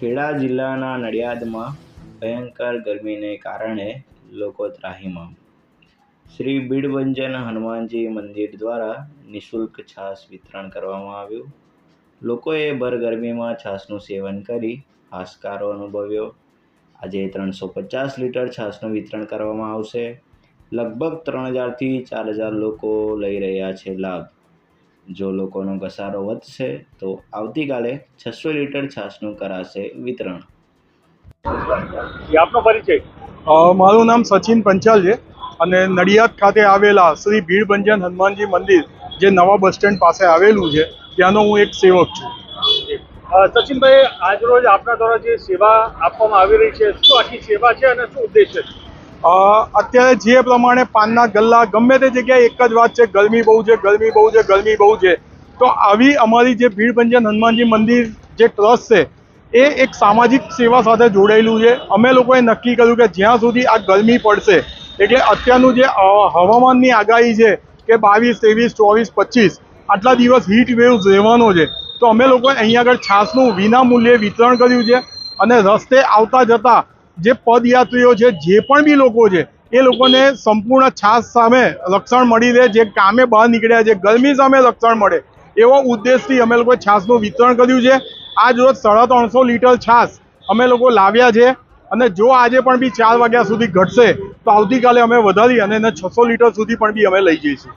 ખેડા જિલ્લાના નડિયાદમાં ભયંકર ગરમીને કારણે લોકો ત્રાહિમામ શ્રી બીડભંજન હનુમાનજી મંદિર દ્વારા નિઃશુલ્ક છાશ વિતરણ કરવામાં આવ્યું. લોકોએ ભર ગરમીમાં છાશનું સેવન કરી હાશકારો અનુભવ્યો. આજે ત્રણસો પચાસ લીટર છાશનું વિતરણ કરવામાં આવશે. લગભગ ત્રણ હજારથી ચાર હજાર લોકો લઈ રહ્યા છે લાભ. જો લોકોનો ઘસારો વધશે તો આવતીકાલે છસો લીટર છાશનું કરાશે વિતરણ. એ આપનો પરિચય. મારું નામ સચિન પંચાલ છે અને નડિયાદ ખાતે આવેલા શ્રી ભીડભંજન હનુમાનજી મંદિર જે નવા બસ સ્ટેન્ડ પાસે આવેલું છે ત્યાંનો હું એક સેવક છું. સચિનભાઈ આજરોજ આપના દ્વારા જે સેવા આપવામાં આવી રહી છે શું આખી સેવા છે અને શું ઉદ્દેશ્ય છે? અત્યારે જે પ્રમાણે પાનના ગલ્લા ગમે તે જગ્યાએ એક જ વાત છે, ગરમી બહુ છે, ગરમી બહુ છે, ગરમી બહુ છે. તો આવી અમારી જે ભીડભંજન હનુમાનજી મંદિર જે ટ્રસ્ટ છે, એ એક સામાજિક સેવા સાથે જોડાયેલું છે. અમે લોકોએ નક્કી કર્યું કે જ્યાં સુધી આ ગરમી પડશે, એટલે અત્યારનું જે હવામાનની આગાહી છે કે બાવીસ, ત્રેવીસ, ચોવીસ, પચીસ, આટલા દિવસ હીટ વેવ્સ રહેવાનો છે. તો અમે લોકોએ અહીંયા આગળ છાસનું વિના મૂલ્યે વિતરણ કર્યું છે અને રસ્તે આવતા જતા જે પદયાત્રીઓ છે, જે પણ બી લોકો છે, એ લોકોને સંપૂર્ણ છાસ સામે રક્ષણ મળી રહે, જે કામે બહાર નીકળ્યા છે, ગરમી સામે રક્ષણ મળે. એવો ઉદ્દેશથી અમે લોકોએ છાસનું વિતરણ કર્યું છે. આજ રોજ સાડા ત્રણસો લીટર છાસ અમે લોકો લાવ્યા છે. અને જો આજે પણ બી ચાર વાગ્યા સુધી ઘટશે, તો આવતીકાલે અમે વધારી અને છસો લીટર સુધી પણ બી અમે લઈ જઈશું.